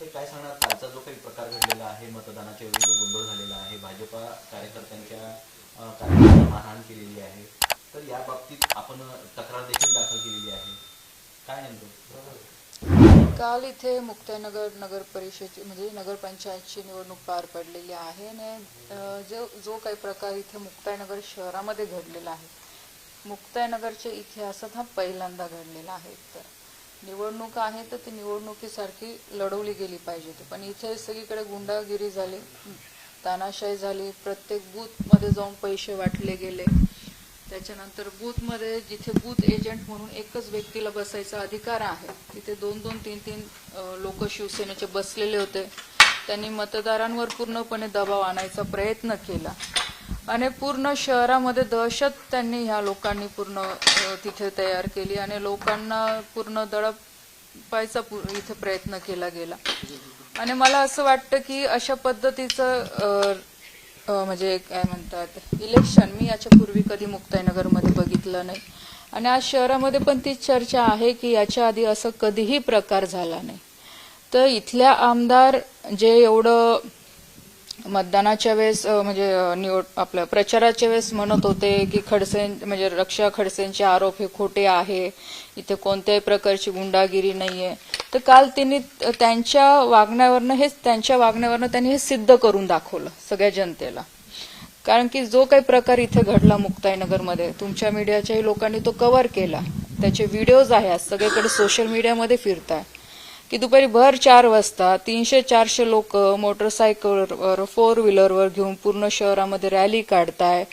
ते काय सांगणार? कालचा जो काही प्रकार घडलेला आहे मतदानाच्या वेळी जो गोंधळ झालेला आहे भाजपा कार्यकर्त्यांच्या कार्यकर्त्यांना मारहाण केलेली आहे तर या बाबतीत आपण तक्रार देखील दाखल केलेली आहे. काय नेमकं? काल इथे मुक्ताईनगर नगर परिषद म्हणजे नगरपंचायतची निवडणूक पार पडलेली आहे आणि जो जो काही प्रकार इथे मुक्ताईनगर शहरामध्ये घडलेला आहे मुक्ताईनगरच्या इतिहासात हा पहिल्यांदा घडलेला आहे. तर निवडणूक आहे तर ती निवडणुकीसारखी लढवली गेली पाहिजे पण इथे सगळीकडे गुंडागिरी झाली तानाशाही झाली प्रत्येक बूथमध्ये जाऊन पैसे वाटले गेले. त्याच्यानंतर बूथमध्ये जिथे बूथ एजंट म्हणून एकच व्यक्तीला बसायचा अधिकार आहे तिथे दोन दोन तीन तीन लोक शिवसेनेचे बसलेले होते. त्यांनी मतदारांवर पूर्णपणे दबाव आणायचा प्रयत्न केला. आणि पूर्ण शहरामध्ये दहशत त्यांनी ह्या लोकांनी पूर्ण तिथे तयार केली आणि लोकांना पूर्ण दडपायचा इथे प्रयत्न केला गेला. आणि मला असं वाटतं की अशा पद्धतीचं म्हणजे काय म्हणतात इलेक्शन मी याच्या पूर्वी कधी मुक्ताईनगरमध्ये बघितलं नाही. आणि आज शहरामध्ये पण ती चर्चा आहे की याच्या आधी असं कधीही प्रकार झाला नाही. तर इथल्या आमदार जे एवढं मतदानाच्या वेळेस म्हणजे निवड आपल्या प्रचाराच्या वेळेस म्हणत होते की खडसे म्हणजे रक्षा खडसेंचे आरोप हे खोटे आहे. इथे कोणत्याही प्रकारची गुंडागिरी नाहीये. तर काल त्यांनी त्यांच्या वागण्यावरनं हेच त्यांच्या वागण्यावरनं त्यांनी हे सिद्ध करून दाखवलं सगळ्या जनतेला. कारण की जो काही प्रकार इथे घडला मुक्ताईनगरमध्ये तुमच्या मीडियाच्याही लोकांनी तो कव्हर केला. त्याचे व्हिडिओज आहे आज सगळीकडे सोशल मीडियामध्ये फिरताय. की दुपारी भर चार वाजता तीनशे चारशे लोक मोटरसायकलवर फोर व्हीलरवर घेऊन पूर्ण शहरामध्ये रॅली काढताय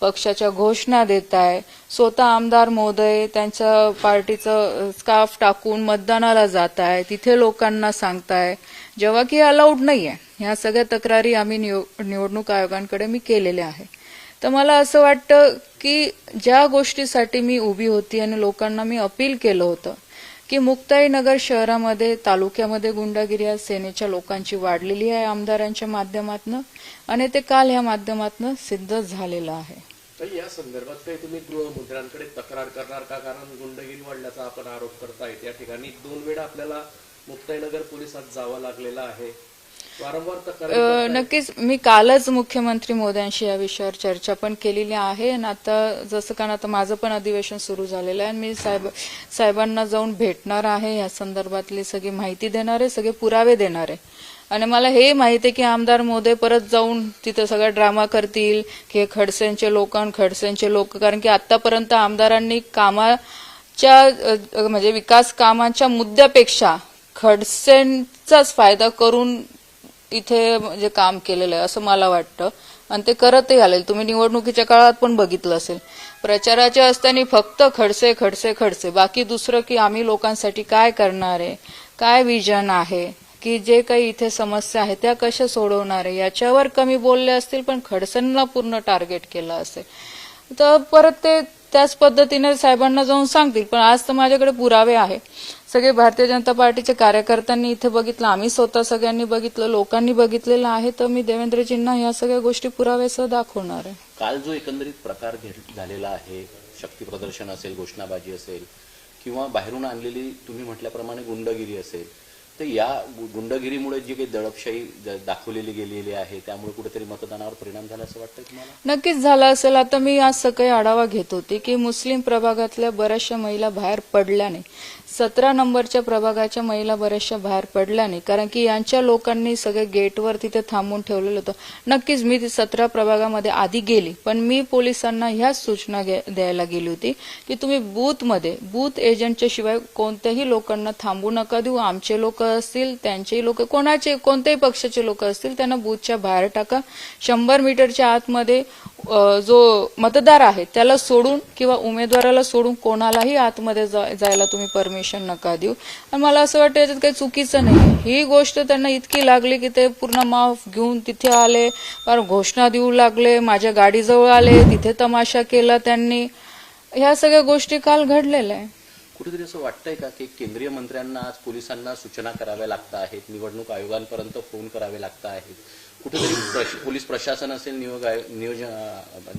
पक्षाच्या घोषणा देताय. स्वतः आमदार महोदय त्यांच्या पार्टीचं स्काफ टाकून मतदानाला जात आहे तिथे लोकांना सांगताय जेव्हा की अलाउड आहे ह्या सगळ्या तक्रारी आम्ही निव- निवडणूक आयोगांकडे मी केलेल्या आहे. तर मला असं वाटतं की ज्या गोष्टीसाठी मी उभी होती आणि लोकांना मी अपील केलं होतं की मुक्ताईनगर शहरामध्ये तालुक्यामध्ये गुंडागिरी आज सेनेच्या लोकांची वाढलेली आहे आमदारांच्या माध्यमातनं आणि ते काल या माध्यमातनं सिद्ध झालेलं आहे. तर या संदर्भात काही तुम्ही गृहमंत्र्यांकडे तक्रार करणार का? कारण गुंडगिरी वाढल्याचा आपण आरोप करतायत. या ठिकाणी दोन वेळा आपल्याला मुक्ताईनगर पोलिसात जावं लागलेलं आहे. नक्कीच. मी कालच मुख्यमंत्री मोदयांशी या विषयावर चर्चा पण केलेली आहे. आणि आता जसं कारण आता माझं पण अधिवेशन सुरू झालेलं आहे आणि मी साहेब साहेबांना जाऊन भेटणार आहे. या संदर्भातली सगळी माहिती देणार आहे सगळे पुरावे देणार आहे. आणि मला हे माहिती आहे की आमदार मोदय परत जाऊन तिथं सगळा ड्रामा करतील की हे खडसेंचे लोक आणि खडसेंचे लोक. कारण की आतापर्यंत आमदारांनी कामाच्या म्हणजे विकास कामाच्या मुद्द्यापेक्षा खडसेंचाच फायदा करून इथे म्हणजे काम केलेलं आहे असं मला वाटतं. आणि ते करतही आलेल. तुम्ही निवडणुकीच्या काळात पण बघितलं असेल. प्रचाराचे असताना फक्त खडसे खडसे खडसे. बाकी दुसरं की आम्ही लोकांसाठी काय करणार आहे? काय विजन आहे? की जे काही इथे समस्या आहे त्या कशा सोडवणार आहे? याच्यावर कमी बोलले असतील पण खडसेंना पूर्ण टार्गेट केलं असेल. तर परत ते त्याच पद्धतीने साहेबांना जाऊन सांगतील. पण आज तर माझ्याकडे पुरावे आहे. सगळे भारतीय जनता पार्टीच्या कार्यकर्त्यांनी इथे बघितलं आम्ही स्वतः सगळ्यांनी बघितलं लोकांनी बघितलेलं आहे तर मी देवेंद्रजींना या सगळ्या गोष्टी पुराव्यासह दाखवणार आहे. काल जो एकंदरीत प्रकार झालेला आहे शक्ती प्रदर्शन असेल घोषणाबाजी असेल किंवा बाहेरून आणलेली तुम्ही म्हटल्याप्रमाणे गुंडगिरी असेल तर या गुंडगिरीमुळे जी काही दडपशाही दाखवलेली गेलेली आहे त्यामुळे कुठेतरी मतदानावर परिणाम झाला असं वाटतं तुम्हाला? नक्कीच झालं असेल. आता मी आज सकाळी आढावा घेत होती की मुस्लिम प्रभागातल्या बऱ्याचशा महिला बाहेर पडल्याने सतरा नंबरच्या प्रभागाच्या महिला बऱ्याचशा बाहेर पडल्याने कारण की यांच्या लोकांनी सगळे गेटवर तिथे थांबून ठेवलेलं होतं. नक्कीच मी ती सतरा प्रभागामध्ये आधी गेली पण मी पोलिसांना ह्याच सूचना द्यायला गेली होती की तुम्ही बूथमध्ये बूथ एजंटच्या शिवाय कोणत्याही लोकांना थांबू नका देऊ. आमचे लोक असतील त्यांचेही लोक कोणाचे कोणत्याही पक्षाचे लोक असतील त्यांना बूथच्या बाहेर टाका. शंभर मीटरच्या आतमध्ये जो मतदार आहे त्याला सोडून किंवा उमेदवाराला सोडून कोणालाही आतमध्ये जायला तुम्ही परमिशन नका देऊ. आणि मला असं वाटतं याच्यात काही चुकीचं नाही ही गोष्ट त्यांना इतकी लागली की ते पूर्ण माफ घेऊन तिथे आले फार घोषणा देऊ लागले माझ्या गाडीजवळ आले तिथे तमाशा केला त्यांनी. ह्या सगळ्या गोष्टी काल घडलेल्या आहे कुठेतरी असं वाटतंय का की केंद्रीय मंत्र्यांना आज पोलिसांना सूचना कराव्या लागत आहेत निवडणूक आयोगांपर्यंत फोन करावे लागत आहेत? कुठेतरी पोलीस प्रशासन असेल नियोग नियोजन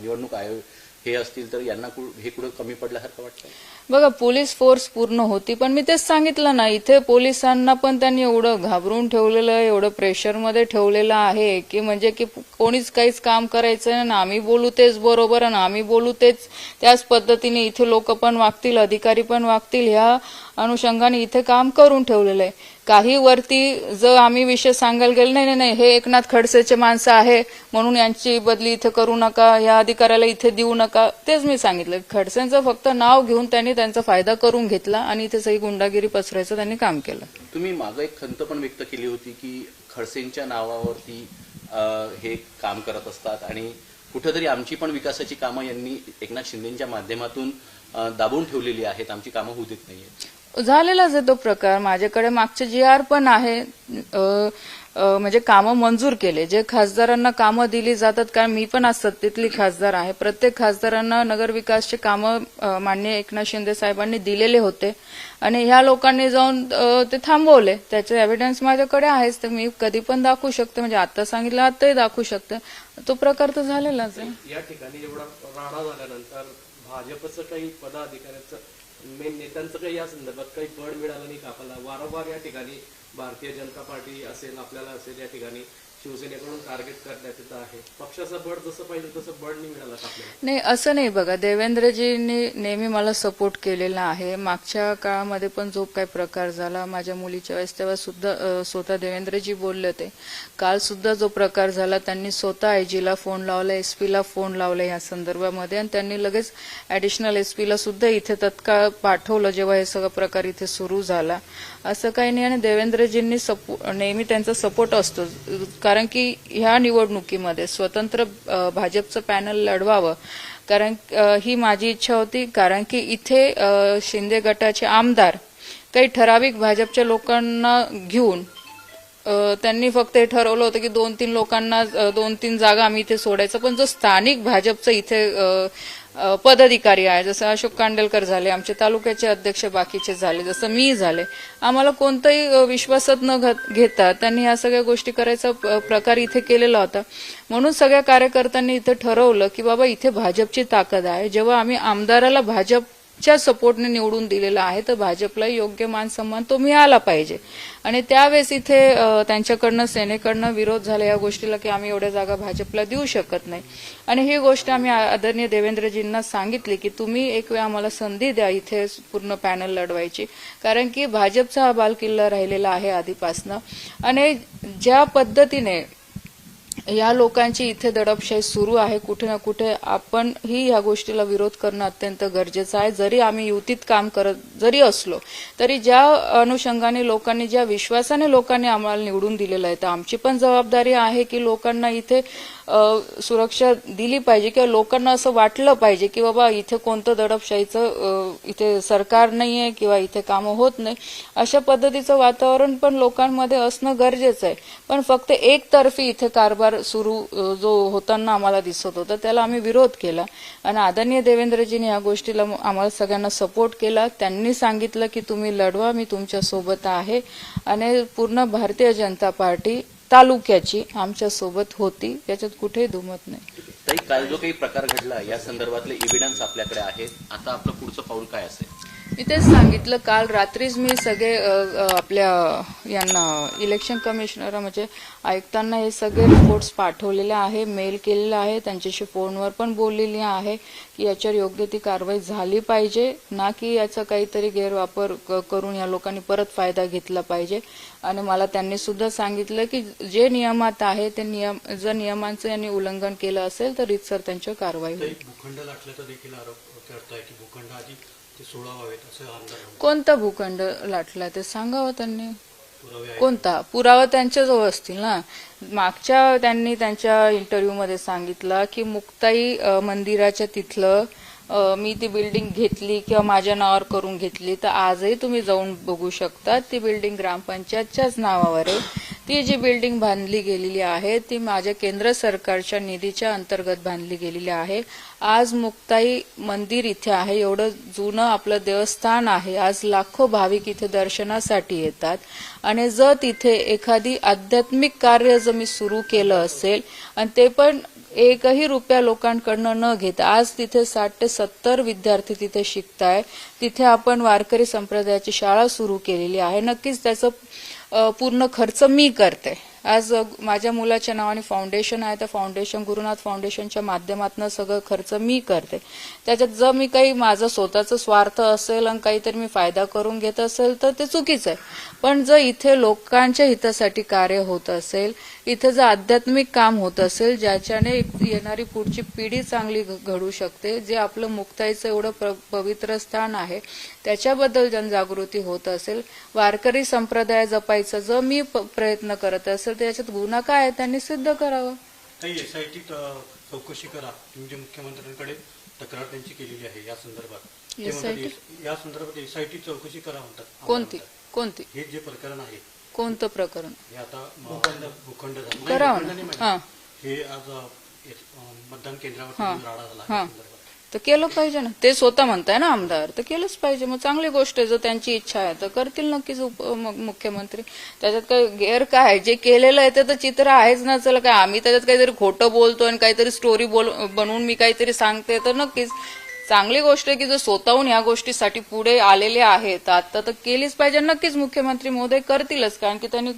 निवडणूक आयोग हे असतील तर यांना हे कुठं कमी पडल्यासारखं वाटतं बघा पोलीस फोर्स पूर्ण होती पण मी तेच सांगितलं ना इथे पोलिसांना पण त्यांनी एवढं घाबरून ठेवलेलं आहे एवढं प्रेशरमध्ये ठेवलेलं आहे की म्हणजे की कोणीच काहीच काम करायचं ना आम्ही बोलू तेच बरोबर आणि आम्ही बोलू तेच त्याच पद्धतीने इथे लोक पण वागतील अधिकारी पण वागतील ह्या अनुषंगाने इथे काम करून ठेवलेलं आहे. काही वरती जर आम्ही विषय सांगायला गेलो नाही नाही नाही हे एकनाथ खडसेचे माणसं आहे म्हणून यांची बदली इथे करू नका या अधिकाऱ्याला इथे देऊ नका. तेच मी सांगितलं. खडसेंचं फक्त नाव घेऊन त्यांनी त्यांचा फायदा करून घेतला आणि इथे सगळी गुंडागिरी पसरायचं त्यांनी काम केलं. तुम्ही मागं एक खंत पण व्यक्त केली होती की खडसेंच्या नावावरती हे काम करत असतात आणि कुठेतरी आमची पण विकासाची कामं यांनी एकनाथ शिंदेच्या माध्यमातून दाबून ठेवलेली आहेत. आमची कामं होऊ देत नाहीये झालेलाच आहे तो प्रकार. माझ्याकडे मागचे जी आर पण आहे म्हणजे कामं मंजूर केले. जे खासदारांना कामं दिली जातात कारण मी पण आज सत्तेतली खासदार आहे. प्रत्येक खासदारांना नगरविकासचे कामं मान्य एकनाथ शिंदे साहेबांनी दिलेले होते. आणि ह्या लोकांनी जाऊन ते थांबवले. त्याचे एव्हिडन्स माझ्याकडे आहेच. तर मी कधी पण दाखवू शकते. म्हणजे आता सांगितलं आताही दाखवू शकते. तो प्रकार तर झालेलाच आहे. या ठिकाणी एवढा राडा झाल्यानंतर भाजपचं काही पदाधिकाऱ्याचं मेन नेत्यांचं काही या संदर्भात काही बळ मिळालं नाही का? आपल्याला वारंवार या ठिकाणी भारतीय जनता पार्टी असेल आपल्याला असेल या ठिकाणी. शिवसेनेकडून टार्गेट करण्यात येत आहे. पक्षाचं बळ जसं पाहिजे तसं बळ नाही मिळालं नाही असं नाही बघा. देवेंद्रजींनी नेहमी मला सपोर्ट केलेला आहे. मागच्या काळामध्ये पण जो काही प्रकार झाला माझ्या मुलीच्या वेळेस तेव्हा सुद्धा स्वतः देवेंद्रजी बोलले होते. काल सुद्धा जो प्रकार झाला त्यांनी स्वतः आयजीला फोन लावला एसपीला फोन लावला या संदर्भामध्ये आणि त्यांनी लगेच ऍडिशनल एसपीला सुद्धा इथे तत्काळ पाठवलं जेव्हा हे सगळं प्रकार इथे सुरू झाला. असं काही नाही आणि देवेंद्रजींनी सपो नेहमी त्यांचा सपोर्ट असतो. कारण की ह्या निवडणुकीमध्ये स्वतंत्र भाजपचं पॅनल लढवावं कारण ही माझी इच्छा होती. कारण की इथे शिंदे गटाचे आमदार काही ठराविक भाजपच्या लोकांना घेऊन त्यांनी फक्त हे ठरवलं होतं की दोन तीन लोकांना दोन तीन जागा आम्ही इथे सोडायचं. पण जो स्थानिक भाजपचं इथे पदाधिकारी आहे जसं अशोक कांडलकर झाले आमचे तालुक्याचे अध्यक्ष बाकीचे झाले जसं मी झाले. आम्हाला कोणताही विश्वासात न घत- घेता त्यांनी ह्या सगळ्या गोष्टी करायचा प- प्रकार इथे केलेला होता. म्हणून सगळ्या कार्यकर्त्यांनी इथे ठरवलं की बाबा इथे भाजपची ताकद आहे. जेव्हा आम्ही आमदाराला भाजप च्या सपोर्टने निवडून दिलेला आहे तर भाजपला योग्य मान सन्मान तो मिळाला पाहिजे. आणि त्यावेळेस इथे त्यांच्याकडनं सेनेकडनं विरोध झाला या गोष्टीला की आम्ही एवढ्या जागा भाजपला देऊ शकत नाही. आणि ही गोष्ट आम्ही आदरणीय देवेंद्रजींना सांगितली की तुम्ही एक वेळ आम्हाला संधी द्या इथे पूर्ण पॅनल लढवायची. कारण की भाजपचा हा बालकिल्ला राहिलेला आहे आधीपासनं. आणि ज्या पद्धतीने या लोकांची इथे दडपशाही सुरू आहे. कुठे ना कुठे आपण ही या गोष्टीला विरोध करणं अत्यंत गरजेचं आहे. जरी आम्ही युतीत काम करत जरी असलो तरी ज्या अनुषंगाने लोकांनी ज्या विश्वासाने लोकांनी आम्हाला निवडून दिलेलं आहे तर आमची पण जबाबदारी आहे की लोकांना इथे सुरक्षा दिली पाहिजे किंवा लोकांना असं वाटलं पाहिजे की बाबा इथे कोणतं दडपशाहीचं इथे सरकार नाही आहे किंवा इथे कामं होत नाही. अशा पद्धतीचं वातावरण पण लोकांमध्ये असणं गरजेचं आहे. पण फक्त एकतर्फी इथे कारभार सुरू जो होताना आम्हाला दिसत होता त्याला आम्ही विरोध केला. आणि आदरणीय देवेंद्रजींनी या गोष्टीला आम्हाला सगळ्यांना सपोर्ट केला. त्यांनी सांगितलं की तुम्ही लढवा मी तुमच्यासोबत आहे. आणि पूर्ण भारतीय जनता पार्टी तालुक्याची आमच्यासोबत होती. याच्यात कुठेही दुमत नाही. काल जो काही प्रकार घडला या संदर्भातले एव्हिडन्स आपल्याकडे आहेत. आता आपलं पुढचं पाऊल काय असेल? मी तेच सांगितलं काल रात्रीच मी सगळे आपल्या यांना इलेक्शन कमिशनर म्हणजे आयुक्तांना हे सगळे रिपोर्ट्स पाठवलेले आहे मेल केलेला आहे त्यांच्याशी फोनवर पण बोललेली आहे की याच्यावर योग्य ती कारवाई झाली पाहिजे ना की याचा काहीतरी गैरवापर करून या लोकांनी परत फायदा घेतला पाहिजे. आणि मला त्यांनी सुद्धा सांगितलं की जे नियमात आहे ते नियम जर नियमांचं यांनी उल्लंघन केलं असेल तर रितसर त्यांच्यावर कारवाई होईल. भूखंड सोडावावेत असं आमदार. कोणता भूखंड लाटला ते सांगावं त्यांनी? पुरावे आहेत. कोणता? पुरावा त्यांच्याजवळ असतील ना? मागच्या त्यांनी त्यांच्या इंटरव्ह्यूमध्ये सांगितलं की मुक्ताई अ, मंदिराच्या तिथलं मी ती बिल्डिंग घेतली किंवा माझ्या नावावर करून घेतली. तर आजही तुम्ही जाऊन बघू शकता ती बिल्डिंग ग्रामपंचायतच्याच नावावर आहे ती जी बिल्डिंग बांधली गेलेली आहे ती माझ्या केंद्र सरकारच्या निधीच्या अंतर्गत बांधली गेलेली आहे. आज मुक्ताई मंदिर इथे आहे. एवढं जुनं आपलं देवस्थान आहे. आज लाखो भाविक इथे दर्शनासाठी येतात. आणि जर तिथे एखादी आध्यात्मिक कार्य जर मी सुरू केलं असेल आणि ते पण एकही रुपया लोकांकडनं न घेता आज तिथे साठ ते सत्तर विद्यार्थी तिथे शिकताय. तिथे आपण वारकरी संप्रदायाची शाळा सुरू केलेली आहे. नक्कीच त्याचं पूर्ण खर्च मी करते. आज माझ्या मुलाच्या नावाने फाउंडेशन आहे. तर फाउंडेशन गुरुनाथ फाउंडेशनच्या माध्यमातून सगळं खर्च मी करते. त्याच्यात जर मी काही माझं स्वतःचं स्वार्थ असेल आणि काहीतरी मी फायदा करून घेत असेल तर ते चुकीचं आहे. पण जर इथे लोकांच्या हितासाठी कार्य होत असेल इथे जर आध्यात्मिक काम होत असेल ज्याच्याने येणारी पुढची पिढी चांगली घडू शकते जे आपलं मुक्ताईचं एवढं पवित्र स्थान आहे त्याच्याबद्दल जनजागृती होत असेल वारकरी संप्रदाय जपायचं जर मी प्रयत्न करत असेल तर याच्यात गुन्हा काय आहे त्यांनी सिद्ध करावं. काही एस आय टी चौकशी करा. तुम्ही जे मुख्यमंत्र्यांकडे तक्रार त्यांची केलेली आहे या संदर्भात. ते SIT? म्हणतात, "एस- या संदर्भात एस आय टी चौकशी करा म्हणतात. कोणती. कोणती? हे जे प्रकरण आहे कोणतं प्रकरण हे आता म- भूखंड झालं नाही, करावं भूखंड नाही ना. माहिती. हां. हे आज अ, एस- अ, मतदान केंद्रावर हां. राडा झाला हां. या संदर्भात तर केलं पाहिजे ना ते स्वतः म्हणताय ना आमदार तर केलंच पाहिजे मग चांगली गोष्ट आहे जर त्यांची इच्छा आहे तर करतील नक्कीच उप- म- मुख्यमंत्री त्याच्यात काही गैर काय आहे? जे केलेलं आहे ते तर चित्र आहेच ना चला काय आम्ही त्याच्यात काहीतरी खोटं बोलतो आणि काहीतरी स्टोरी बोल बनवून मी काहीतरी सांगते तर नक्कीच चांगली गोष्ट आहे की जर स्वतःहून या गोष्टीसाठी पुढे आलेले आहेत आता तर केलीच पाहिजे. नक्कीच मुख्यमंत्री महोदय करतीलच कारण की त्यांनी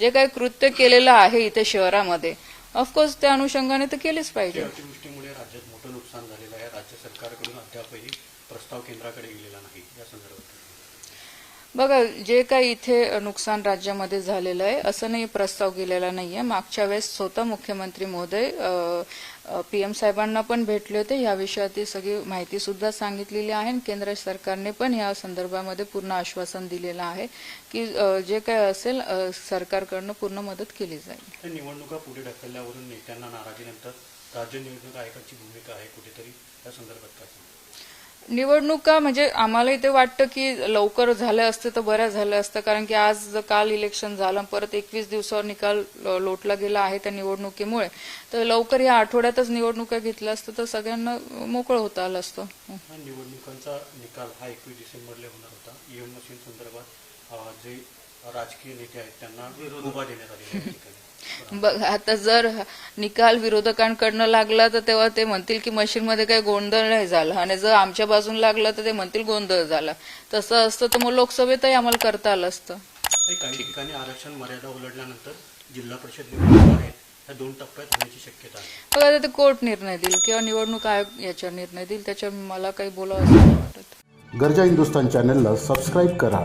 जे काही कृत्य केलेलं आहे इथे शहरामध्ये ऑफकोर्स त्या अनुषंगाने तर केलीच पाहिजे. अतिवृष्टीमुळे राज्यात मोठं नुकसान झालेलं आहे. राज्य सरकारकडून अद्यापही प्रस्ताव केंद्राकडे गेलेला नाही या संदर्भात. बघा जे काही इथे नुकसान राज्यामध्ये झालेलं आहे असं नाही प्रस्ताव गेलेला नाहीये. मागच्या वेळेस स्वतः मुख्यमंत्री महोदय पीएम साहेबांना पण भेटले होते. या विषयातील सगळी माहिती सुद्धा सांगितलेली आहे केंद्र सरकारने पण या संदर्भामध्ये पूर्ण आश्वासन दिलेलं आहे की जे काय असेल सरकारकडनं पूर्ण मदत केली जाईल. निवडणुका पुढे ढकलल्यावरून नेत्यांना नाराजीनंतर राज्य निवडणूक आयोगाची भूमिका आहे कुठेतरी? या संदर्भात काय निवडणुका म्हणजे आम्हाला इथे वाटतं की लवकर झाल्या असते तर बऱ्या झाल्या असतं. कारण की आज जर काल इलेक्शन झालं परत एकवीस दिवसावर निकाल लोटला गेला आहे त्या निवडणुकीमुळे तर लवकर या आठवड्यातच निवडणुका घेतल्या असतं तर सगळ्यांना मोकळं होता आलं असतं. निवडणुकांचा निकाल हा एकवीस डिसेंबरला होणार होता. ईव्हीएम मशीन संदर्भात जे राजकीय नेते आहेत त्यांना देण्यात बघ आता जर निकाल विरोधकांकडनं लागला तर तेव्हा ते म्हणतील की मशीनमध्ये काही गोंधळ नाही झाला. आणि जर आमच्या बाजून लागला तर ते म्हणतील गोंधळ झाला. तसं असतं तर मग लोकसभेतही आम्हाला करता आलं असतं. काही ठिकाणी आरक्षण मर्यादा उलटल्यानंतर जिल्हा परिषद निवडणुका दोन टप्प्यात होण्याची शक्यता आहे. बघा आता ते कोर्ट निर्णय देईल किंवा निवडणूक आयोग याच्यावर निर्णय देईल. त्याच्या मला काही बोलावं असं नाही वाटत. गरजा हिंदुस्तान चॅनलला सबस्क्राईब करा.